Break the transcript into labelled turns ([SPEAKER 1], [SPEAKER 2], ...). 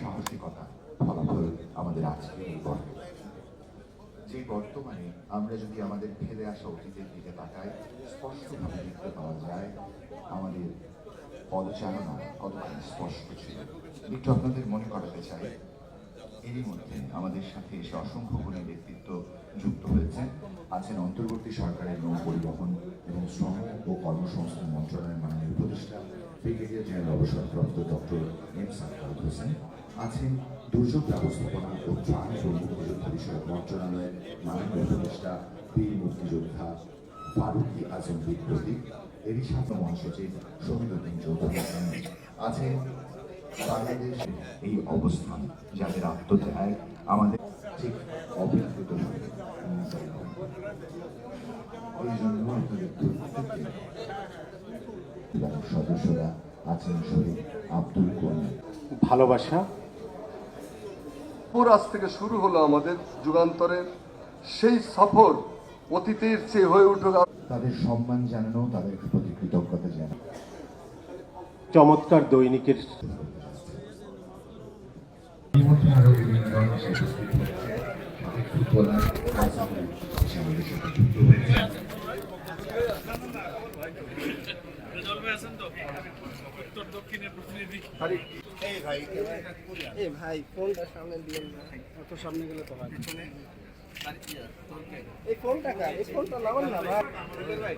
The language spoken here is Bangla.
[SPEAKER 1] সাহসিকতা ফলাফল আমাদের আজকের গল্প যে বর্তমানে আমরা যদি আমাদের ফেলে আসা অতীতের দিকে তাকাই, স্পষ্টভাবে দেখতে পাওয়া যায়, আমাদের পদচারণা কতখানি স্পষ্ট ছিল। একটু আপনাদের মনে করাতে চাই, এরই মধ্যে আমাদের সাথে এসে অসংখ্য গুণের ব্যক্তিত্ব যুক্ত হয়েছেন। আছেন অন্তর্বর্তী সরকারের নৌ পরিবহন এবং শ্রম ও কর্মসংস্থান মন্ত্রণালয়ের অবসরপ্রাপ্ত ডক্টর এম সাক্কাউত হোসেন আছেন দুর্যোগ ব্যবস্থাপনা ও ত্রাণ এবং মুক্তিযোদ্ধা বিষয়ক মন্ত্রণালয়ের মাননীয় উপদেষ্টা বীর মুক্তিযোদ্ধা ফারুকি আজম বিপ্লবী, এরই সাথে মহাসচিব শহীদুদ্দিন চৌধুরী আছেন। বাংলাদেশের এই অবস্থান যাদের আত্মত্যাগ আমাদের ঠিক প্রত্যেককে সদস্যরা আছেন শহীদ আব্দুল কোরআন
[SPEAKER 2] ভালোবাসা?
[SPEAKER 3] পুর আজ থেকে শুরু হলো আমাদের যুগান্তরের সেই সফর অতীতের চেয়ে হয়ে উঠুক।
[SPEAKER 1] তাদের সম্মান জানানো তাদের প্রতি কৃতজ্ঞতা জানানো
[SPEAKER 2] চমৎকার দৈনিকের
[SPEAKER 1] ফুটবলার রাজনীতি এসে আমাদের সাথে যুক্ত হয়েছে
[SPEAKER 4] রেজলভে আছেন তো উত্তর দক্ষিণের প্রতিনিধি
[SPEAKER 5] এ ভাই ফোনটা সামনে দিয়ে অত সামনে গেলে তো হয় এই ফোনটা কার? এই ফোনটা নামান না, ভাই।